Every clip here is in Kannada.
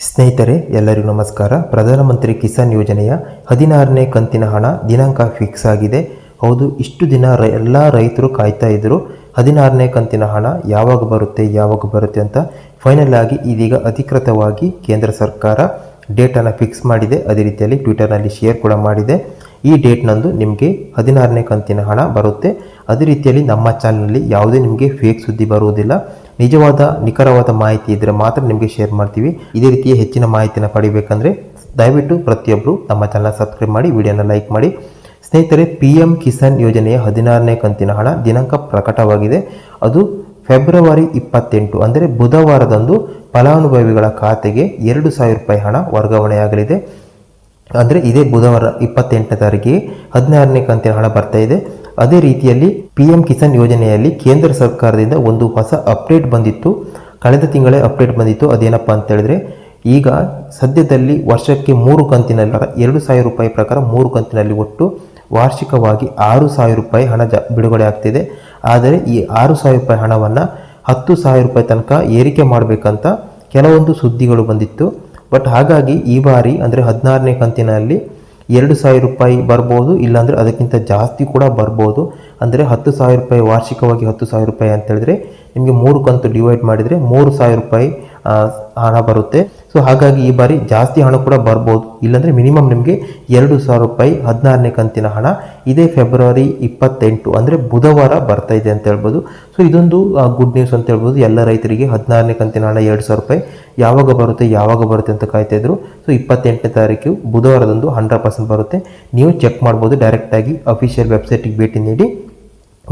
ಸ್ನೇಹಿತರೆ, ಎಲ್ಲರಿಗೂ ನಮಸ್ಕಾರ. ಪ್ರಧಾನಮಂತ್ರಿ ಕಿಸಾನ್ ಯೋಜನೆಯ ಹದಿನಾರನೇ ಕಂತಿನ ಹಣ ದಿನಾಂಕ ಫಿಕ್ಸ್ ಆಗಿದೆ. ಹೌದು, ಇಷ್ಟು ದಿನ ರ, ಎಲ್ಲ ರೈತರು ಕಾಯ್ತಾ ಇದ್ದರು ಹದಿನಾರನೇ ಕಂತಿನ ಹಣ ಯಾವಾಗ ಬರುತ್ತೆ ಯಾವಾಗ ಬರುತ್ತೆ ಅಂತ ಫೈನಲ್ ಆಗಿ ಇದೀಗ ಅಧಿಕೃತವಾಗಿ ಕೇಂದ್ರ ಸರ್ಕಾರ ಡೇಟನ್ನು ಫಿಕ್ಸ್ ಮಾಡಿದೆ. ಅದೇ ರೀತಿಯಲ್ಲಿ ಟ್ವಿಟರ್ನಲ್ಲಿ ಶೇರ್ ಕೂಡ ಮಾಡಿದೆ. ಈ ಡೇಟ್ನಂದು ನಿಮಗೆ ಹದಿನಾರನೇ ಕಂತಿನ ಹಣ ಬರುತ್ತೆ. ಅದೇ ರೀತಿಯಲ್ಲಿ ನಮ್ಮ ಚಾನಲ್ನಲ್ಲಿ ಯಾವುದೇ ನಿಮಗೆ ಫೇಕ್ ಸುದ್ದಿ ಬರುವುದಿಲ್ಲ. ನಿಜವಾದ, ನಿಖರವಾದ ಮಾಹಿತಿ ಇದ್ದರೆ ಮಾತ್ರ ನಿಮಗೆ ಶೇರ್ ಮಾಡ್ತೀವಿ. ಇದೇ ರೀತಿಯ ಹೆಚ್ಚಿನ ಮಾಹಿತಿನ ಪಡಿಬೇಕಂದ್ರೆ ದಯವಿಟ್ಟು ಪ್ರತಿಯೊಬ್ಬರು ನಮ್ಮ ಚಾನಲ್ ಸಬ್ಸ್ಕ್ರೈಬ್ ಮಾಡಿ, ವಿಡಿಯೋನ ಲೈಕ್ ಮಾಡಿ. ಸ್ನೇಹಿತರೆ ಪಿ ಎಂ ಕಿಸಾನ್ ಯೋಜನೆಯ ಹದಿನಾರನೇ ಕಂತಿನ ಹಣ ದಿನಾಂಕ ಪ್ರಕಟವಾಗಿದೆ. ಅದು ಫೆಬ್ರವರಿ ಇಪ್ಪತ್ತೆಂಟು, ಅಂದರೆ ಬುಧವಾರದಂದು ಫಲಾನುಭವಿಗಳ ಖಾತೆಗೆ ಎರಡು ಸಾವಿರ ರೂಪಾಯಿ ಹಣ ವರ್ಗಾವಣೆಯಾಗಲಿದೆ. ಅಂದರೆ ಇದೇ ಬುಧವಾರ ಇಪ್ಪತ್ತೆಂಟನೇ ತಾರೀಕಿಗೆ ಹದಿನಾರನೇ ಕಂತಿನ ಹಣ ಬರ್ತಾ ಇದೆ. ಅದೇ ರೀತಿಯಲ್ಲಿ ಪಿ ಎಂ ಕಿಸಾನ್ ಯೋಜನೆಯಲ್ಲಿ ಕೇಂದ್ರ ಸರ್ಕಾರದಿಂದ ಒಂದು ಹೊಸ ಅಪ್ಡೇಟ್ ಬಂದಿತ್ತು. ಕಳೆದ ತಿಂಗಳೇ ಅಪ್ಡೇಟ್ ಬಂದಿತ್ತು. ಅದೇನಪ್ಪ ಅಂತ ಹೇಳಿದ್ರೆ, ಈಗ ಸದ್ಯದಲ್ಲಿ ವರ್ಷಕ್ಕೆ ಮೂರು ಕಂತಿನಲ್ಲಿ ಎರಡು ಸಾವಿರ ರೂಪಾಯಿ ಪ್ರಕಾರ ಮೂರು ಕಂತಿನಲ್ಲಿ ಒಟ್ಟು ವಾರ್ಷಿಕವಾಗಿ ಆರು ಸಾವಿರ ರೂಪಾಯಿ ಹಣ ಜ, ಬಿಡುಗಡೆ ಆಗ್ತಿದೆ. ಆದರೆ ಈ ಆರು ಸಾವಿರ ರೂಪಾಯಿ ಹಣವನ್ನು ಹತ್ತು ಸಾವಿರ ರೂಪಾಯಿ ತನಕ ಏರಿಕೆ ಮಾಡಬೇಕಂತ ಕೆಲವೊಂದು ಸುದ್ದಿಗಳು ಬಂದಿತ್ತು. ಬಟ್ ಹಾಗಾಗಿ ಈ ಬಾರಿ ಅಂದರೆ ಹದಿನಾರನೇ ಕಂತಿನಲ್ಲಿ ಎರಡು ಸಾವಿರ ರೂಪಾಯಿ ಬರ್ಬೋದು, ಇಲ್ಲಾಂದರೆ ಅದಕ್ಕಿಂತ ಜಾಸ್ತಿ ಕೂಡ ಬರ್ಬೋದು. ಅಂದರೆ ಹತ್ತು ಸಾವಿರ ರೂಪಾಯಿ ವಾರ್ಷಿಕವಾಗಿ ಹತ್ತು ಸಾವಿರ ರೂಪಾಯಿ ಅಂತ ಹೇಳಿದ್ರೆ ನಿಮಗೆ ಮೂರು ಕಂತು ಡಿವೈಡ್ ಮಾಡಿದರೆ ಮೂರು ಸಾವಿರ ರೂಪಾಯಿ ಹಣ ಬರುತ್ತೆ. ಸೊ ಹಾಗಾಗಿ ಈ ಬಾರಿ ಜಾಸ್ತಿ ಹಣ ಕೂಡ ಬರ್ಬೋದು. ಇಲ್ಲಾಂದರೆ ಮಿನಿಮಮ್ ನಿಮಗೆ ಎರಡು ಸಾವಿರ ರೂಪಾಯಿ ಹದಿನಾರನೇ ಕಂತಿನ ಹಣ ಇದೇ ಫೆಬ್ರವರಿ ಇಪ್ಪತ್ತೆಂಟು, ಅಂದರೆ ಬುಧವಾರ ಬರ್ತಾ ಇದೆ ಅಂತ ಹೇಳ್ಬೋದು. ಸೊ ಇದೊಂದು ಗುಡ್ ನ್ಯೂಸ್ ಅಂತ ಹೇಳ್ಬೋದು. ಎಲ್ಲ ರೈತರಿಗೆ ಹದಿನಾರನೇ ಕಂತಿನ ಹಣ ಎರಡು ಸಾವಿರ ರೂಪಾಯಿ ಯಾವಾಗ ಬರುತ್ತೆ ಯಾವಾಗ ಬರುತ್ತೆ ಅಂತ ಕಾಯ್ತಾ ಇದ್ರು. ಸೊ ಇಪ್ಪತ್ತೆಂಟನೇ ತಾರೀಕು ಬುಧವಾರದಂದು ಹಂಡ್ರೆಡ್ ಪರ್ಸೆಂಟ್ ಬರುತ್ತೆ. ನೀವು ಚೆಕ್ ಮಾಡ್ಬೋದು ಡೈರೆಕ್ಟಾಗಿ ಅಫಿಷಿಯಲ್ ವೆಬ್ಸೈಟಿಗೆ ಭೇಟಿ ನೀಡಿ.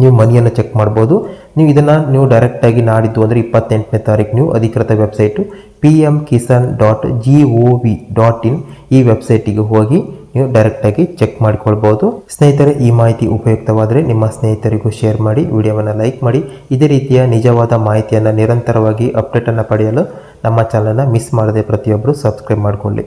ನೀವು ಮನಿಯನ್ನು ಚೆಕ್ ಮಾಡ್ಬೋದು. ನೀವು ಇದನ್ನು ನೀವು ಡೈರೆಕ್ಟಾಗಿ ನಾಡಿದ್ದು ಅಂದರೆ ಇಪ್ಪತ್ತೆಂಟನೇ ತಾರೀಕು ನೀವು ಅಧಿಕೃತ website P M Kisan dot G O V dot in ಈ ವೆಬ್ಸೈಟಿಗೆ ಹೋಗಿ ನೀವು ಡೈರೆಕ್ಟಾಗಿ ಚೆಕ್ ಮಾಡಿಕೊಳ್ಬೋದು. ಸ್ನೇಹಿತರೆ, ಈ ಮಾಹಿತಿ ಉಪಯುಕ್ತವಾದರೆ ನಿಮ್ಮ ಸ್ನೇಹಿತರಿಗೂ ಶೇರ್ ಮಾಡಿ, ವಿಡಿಯೋವನ್ನು ಲೈಕ್ ಮಾಡಿ. ಇದೇ ರೀತಿಯ ನಿಜವಾದ ಮಾಹಿತಿಯನ್ನು ನಿರಂತರವಾಗಿ ಅಪ್ಡೇಟನ್ನು ಪಡೆಯಲು ನಮ್ಮ ಚಾನಲನ್ನು ಮಿಸ್ ಮಾಡದೆ ಪ್ರತಿಯೊಬ್ಬರು ಸಬ್ಸ್ಕ್ರೈಬ್ ಮಾಡಿಕೊಳ್ಳಿ.